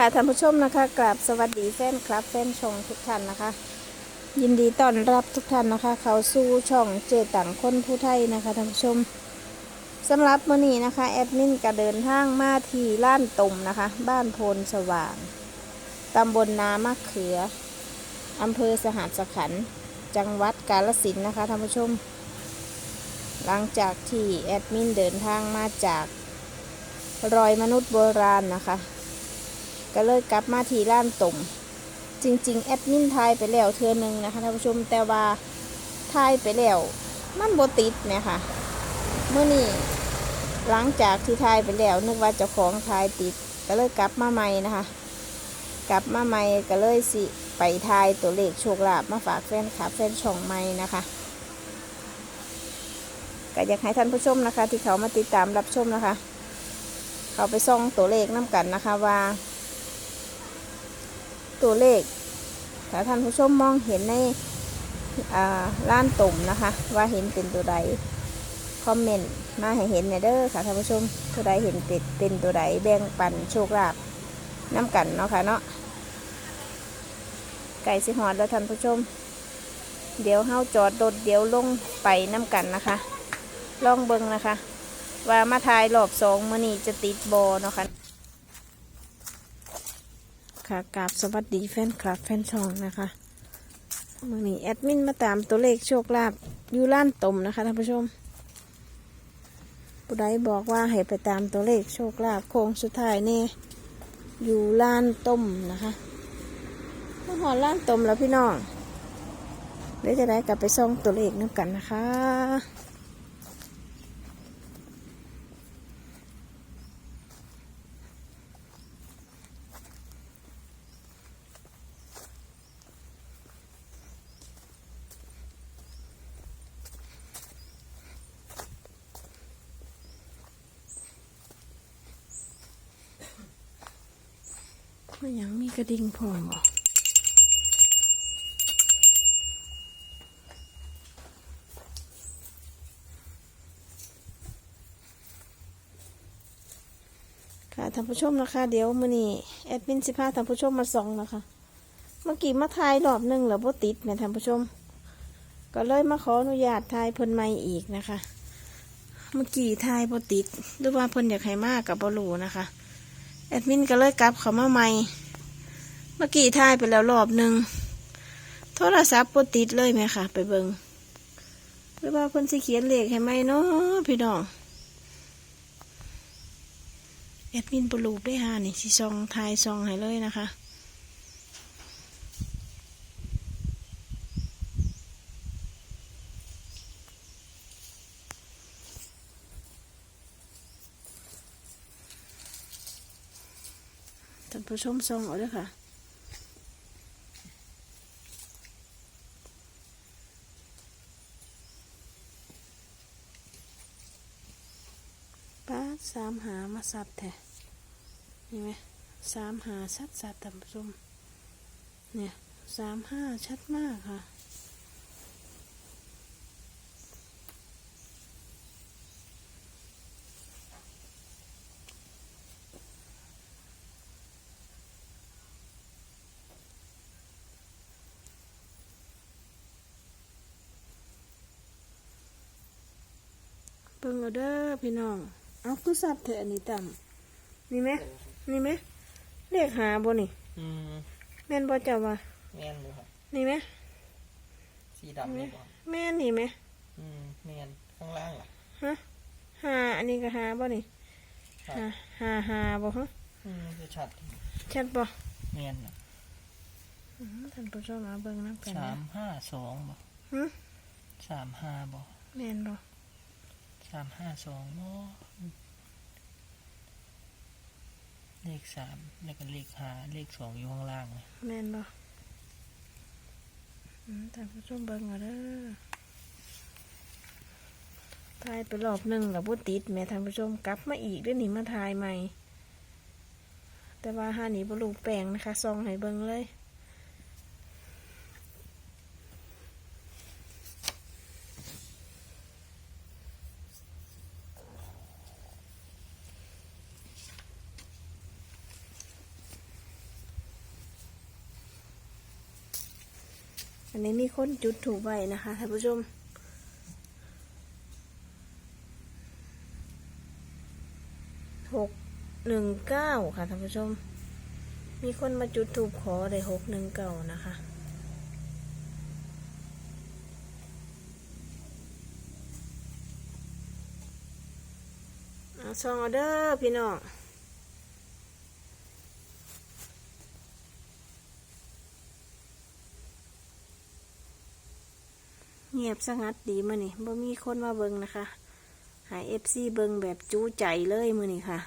ค่ะท่านผู้ชมนะคะกราบสวัสดีแฟนคลับแฟนช่องทุกท่านนะคะ ยินดีต้อนรับทุกท่านนะคะ เขาสู่ช่องเจตังคนผู้ไทยนะคะท่านผู้ชมสำหรับมื้อนี้นะคะแอดมินก็เดินทางมาที่ล้านตุ่มนะคะ บ้านโพนสว่างตำบลนามะเขืออำเภอสหัสขันธ์จังหวัดกาฬสินนะคะท่านผู้ชม หลังจากที่แอดมินเดินทางมาจากรอยมนุษย์โบราณนะคะ ก็เลยกลับมาที่ร้านตุ่มจริง ๆ แอดมินทายไปแล้วเทือหนึงนะคะท่านผู้ชมแต่ว่าทายไปแล้วมันโบติดเนี่ยค่ะเมื่อนี้หลังจากที่ทายไปแล้ว นึกว่าเจ้าของทายติด ก็เลยกลับมาใหม่นะคะ กลับมาใหม่ก็เลยสิไปทายตัวเลขโชคลาภมาฝากแฟนคลับแฟนช่องใหม่นะคะก็อยากให้ท่านผู้ชมนะคะ ที่เขามาติดตามรับชมนะคะ เขาไปส่องตัวเลขน้ำกันนะคะว่า ตัวเลขถ้าท่านผู้ชมมองเห็นในอ่าล้านตุ่มนะคะ ว่าเห็นเป็นตัวใดคอมเมนต์มาให้เห็นในเด้อค่ะท่านผู้ชมตัวใดเห็นเป็นเป็นตัวใดแบ่งปันโชคลาภน้ำกันเนาะค่ะเนาะไก่สิหอดแล้วท่านผู้ชม เดี๋ยวเฮาจอดรถเดี๋ยวลงไปน้ำกันนะคะ ลองเบิ่งนะคะ ว่ามาทายรอบสองมื้อนี้จะติดบอเนาะค่ะ ค่ะกราบสวัสดีแฟนคลับแฟนช่องนะคะมื่อนี้แอดมินมาตามตัวเลขโชคลาภอยู่ล้านตมนะคะท่านผู้ชมผู้ใดบอกว่าให้ไปตามตัวเลขโชคลาภโค้งสุดท้ายนี่อยู่ล้านตุ่มนะคะมาหอล้านตุ่มแล้วพี่น้องเดี๋ยวจะได้กลับไปส่องตัวเลขน้ำกันนะคะ กระดิ่งพร้อมบ่ค่ะท่านผู้ชมนะคะ เดี๋ยวมื้อนี้แอดมินสิพาท่านผู้ชมมาส่องนะคะ เมื่อกี้มาทายรอบหนึ่งแล้วบ่ติดแม่ท่านผู้ชม ก็เลยมาขออนุญาตทายเพิ่นใหม่อีกนะคะ เมื่อกี้ทายบ่ติดหรือว่าเพิ่นอยากให้มากกับบ่รู้นะคะ แอดมินก็เลยกลับเขามาใหม่ เมื่อกี้ทายไปแล้วรอบหนึ่งโทรศัพท์ปติดเลยไหมคะ ไปเบิงหรือว่าเพิ่นสิเขียนเลขให้ไหมเนาะพี่น้องแอดมินปลูกได้ฮานี่สิซองทายซองให้เลยนะคะท่านผู้ชมซองเอาเลยค่ะ สามหามาสับแท้นี่ไหมสามหาชัดสัดท่านผู้ชมเนี่ยสามห้าชัดมากค่ะเบิ่งเอาเด้อพี่น้อง เอาคือสับเถอะอันนี้ต่ำนี่ไหมนี่ไหมเลขหาบ่นี่อืมแม่นบ่เจ้าว่าแม่นเลยครับนี่ไหมสีดำนี่บ่แม่นนี่ไหมอืมแม่นข้างล่างล่ะฮะหาอันนี้ก็หาบ่นี่ครัหาบหาหาบ่ฮะอืมจะชัดชัดบ่แม่นน่ะอืมท่านผู้ชมมาเบิ่งน้ำกันสานะมห้าสองบ่หึสามห้าบ่แม่นบ่สามห้าสองบ่เลขสามแล้วก็เลขห้าเลขสองอยู่ข้างล่างเลยแม่นบ่อืมท่ผู้ชมเบิ่งเอาเด้อทายไปรอบหนึ่งแล้วบ่ติดแม่ท่านผู้ชมกลับมาอีกด้วยวนี่มาทายใหม่ แต่ว่าหานี่บ่รู้แปลงนะคะซองให้เบิ่งเลย อันนี้มีคนจุดถูกไว้นะคะท่านผู้ชมหกหนึ่งเก้าค่ะท่านผู้ชม มีคนมาจุดถูกขอได้หกหนึ่งเก้านะคะเอาซองเอเด้อพี่น้อง เงียบสงัดดีมานี่บ่มีคนมาเบิงนะคะ หายเอฟซีเบิงแบบจูใจเลยมือนี่ค่ะ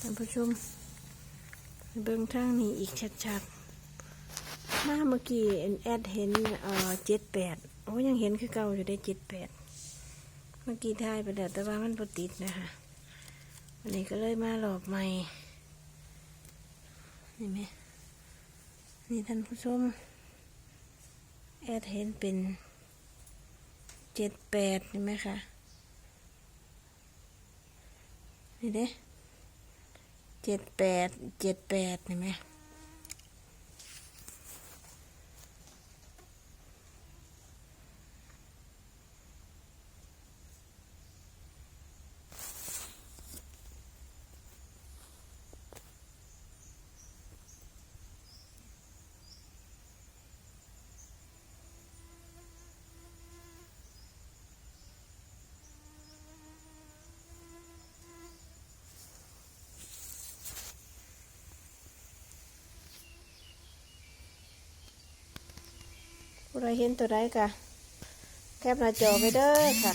ท่านผู้ชมเบิ่งทางนี้อีกชัดๆ มาเมื่อกี้แอดเห็นเอ่อเจ็ดแปดโอ้ยังเห็นคือเก่าอยู่ได้เจ็ดแปดเมื่อกี้ทายไปแล้วแต่ว่ามันปติดนะคะวันนี้ก็เลยมาหลอกใหม่นี่ไหมนี่ท่านผู้ชมแอดเห็นเป็นเจ็ดแปดเห็นไหมคะนี่เด้ เจ็ดแปดเจ็ดแปดเห็นไหม ผู้ใดเห็นตัวใดกะแคปหน้าจอไปเด้อค่ะ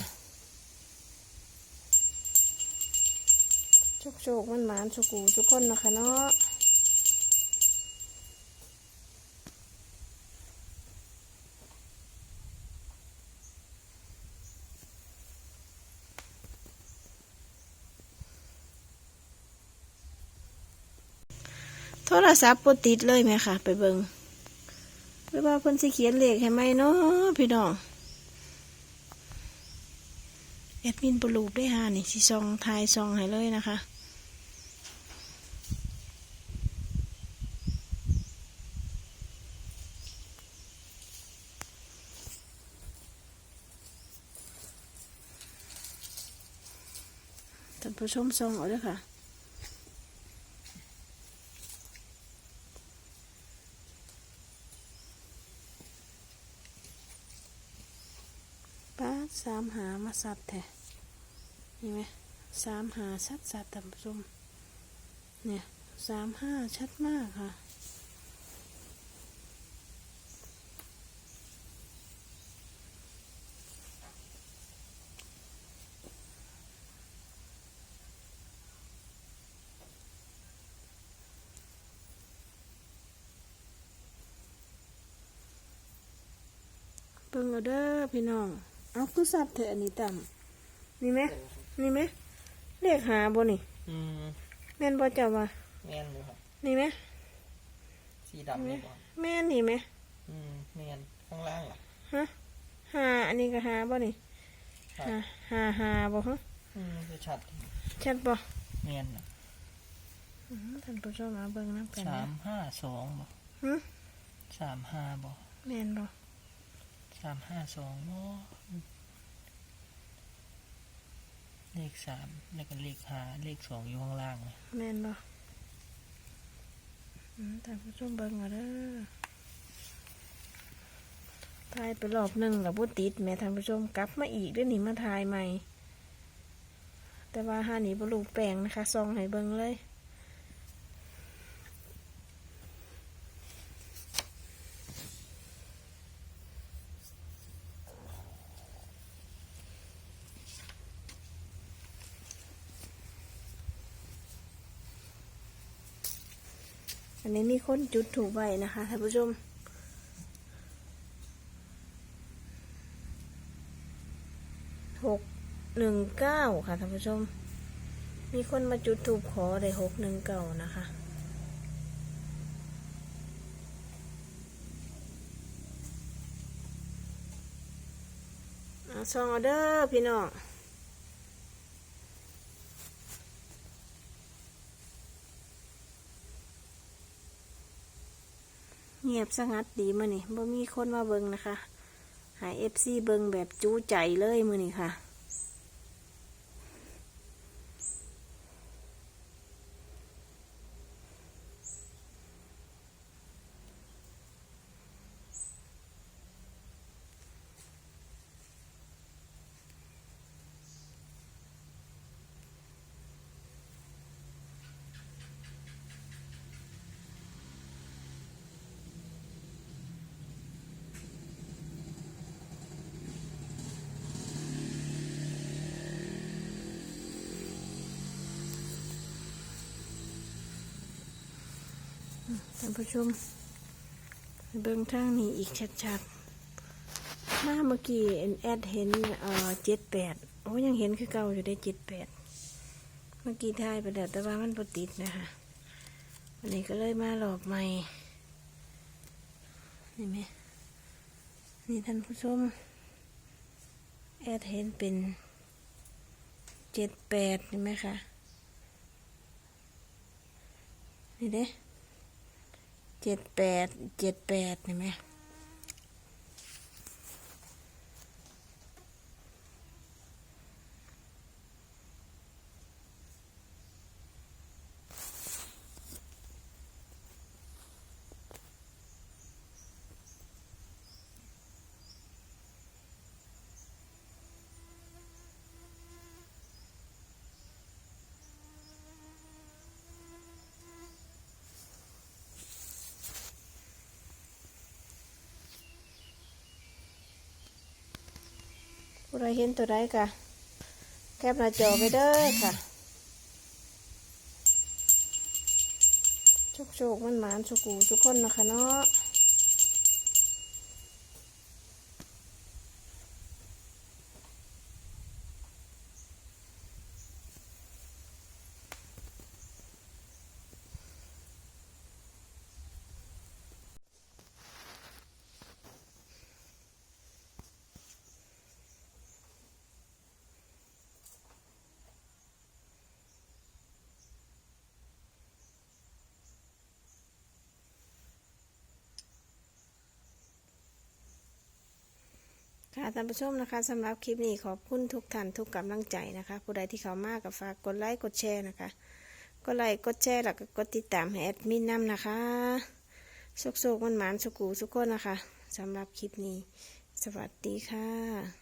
โชคโชคมันหมานสุกูทุกคนนะคะเนาะโทรศัพท์ปติดเลยไหมคะไปเบิง รือว่าเพิ่นสิเขียนเลขให้ไหมเนาะพี่น้องแอดมินปลูกได้หานี่สิซองทายซองให้เลยนะคะ ท่านผู้ชมซองเอาด้วยค่ะ ป้าสามหามาสัตว์แท้นี่ไหมสามหาชัดสัตว์ท่านผู้ชมเนี่ยสามห้าชัดมากค่ะเบิ่งเอาเด้อพี่น้อง เอาคือสัตว์เถอะอันนี้ต่ำนี่ไหมนี่ไหมเลขหาบ่นี่อืมแม่นบ่เจ้าว่าแม่นเลยครับนี่ไหมสีดำนี่ก่อนแม่นนี่ไหมอืมแม่นข้างล่างล่ะฮะหาอันนี้ก็หาบ่นี่ครับหาหาหาบ่ฮะอืมจะชัดชัดบ่แม่นน่ะอืมท่านผู้ชมมาเบิ่งน้ำกันสานะมห้าสองบ่หึสามห้าบ่แม่นบ่ สามห้าสองเลขสามแล้วก็เลขห้าเลขสองอยู่ข้างล่างเลยแม่นบ่อืมท่ผู้ชมเบิ่งเอาเด้อทายไปรอบหนึ่งแล้วบ่ติดแม่ท่านผู้ชมกลับมาอีกเด้วยวนี่มาทายใหม่ แต่ว่าห้านี่บ่รู้แปลงนะคะซองให้เบิ่งเลย นนี้มีคนจุดถูกไว้นะคะท่านผู้ชมหกหนึ่งเก้าค่ะท่านผู้ชม มีคนมาจุดถูกขอได้หกหนึ่งเก้านะคะเอาซองเอเด้อพี่น้อง งียบสงัดดีมือนี่บ่มีคนมาเบิงนะคะ หายเอฟซีเบิงแบบจูใจเลยมือนี่ค่ะ ท่านผู้ชมเบิ่งทางนี้อีกชัดๆมาเมื่อกี้แอดเห็นเอ่อเจ็ดแปดโอ้ยังเห็นคือเก่าอยู่ได้เจ็ดแปดเมื่อกี้ทายไปแล้วแต่ว่ามันปติดนะคะวันนี้ก็เลยมาหลอกใหม่นี่ไหมนี่ท่านผู้ชมแอดเห็นเป็นเจ็ดแปดเห็นไหมคะนี่เด้ เจ็ดแปดเจ็ดแปดเห็นไหม ใดเห็นตัวใดกะแคปหน้าจอไปเด้อค่ะโชคโชคมันหมานสุกูทุกคนนะคะเนาะ ค่ะท่านผู้ชมนะคะสำหรับคลิปนี้ขอบคุณทุกท่านทุกกำลังใจนะคะ ผู้ใดที่เขามากกับฝากกดไลค์กดแชร์นะคะกดไลค์กดแชร์แล้วก็กดติดตามให้แอดมินนำนะคะสุกๆมันหมานสุกูสุกคนนะคะสำหรับคลิปนี้ สวัสดีค่ะ